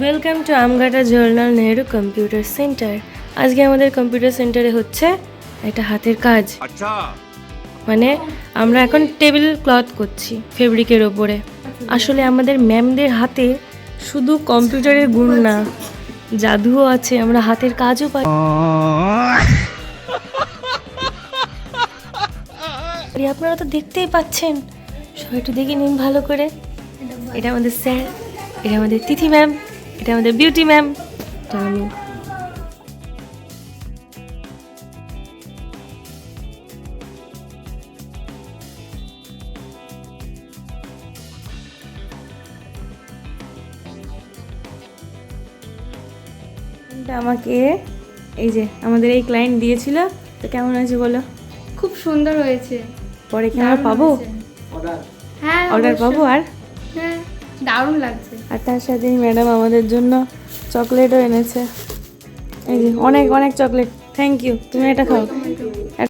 Welcome to Amghata Jawaharlal Nehru computer centre আজকে আমাদের computer সেন্টারে হচ্ছে একটা হাতের কাজ। আচ্ছা। মানে আমরা এখন টেবিল ক্লথ করছি ফেব্রিকের ওপরে। আসলে আমাদের ম্যামদের হাতে শুধু কম্পিউটারের গুণ না জাদুও আছে আমরা হাতের কাজও পাই। আপনারা তো দেখতেই পাচ্ছেন। সবাই একটু দেখে নিন ভালো করে। এটা আমাদের স্যার এটা আমাদের তিথি ম্যাম এটা আমাদের বিউটি ম্যাম এটা আমি আমাকে এই যে আমাদের এই ক্লায়েন্ট দিয়েছিল তো কেমন আছে বলো? খুব সুন্দর হয়েছে। পরে কি আমরা পাবো? হয়েছে। হ্যাঁ অর্ডার পাবো আর? হ্যাঁ। দারুণ লাগছে। আর তার সাথে ম্যাডাম আমাদের জন্য চকলেটও এনেছে। এই যে, অনেক অনেক চকলেট। থ্যাংক ইউ তুমি এটা খাও।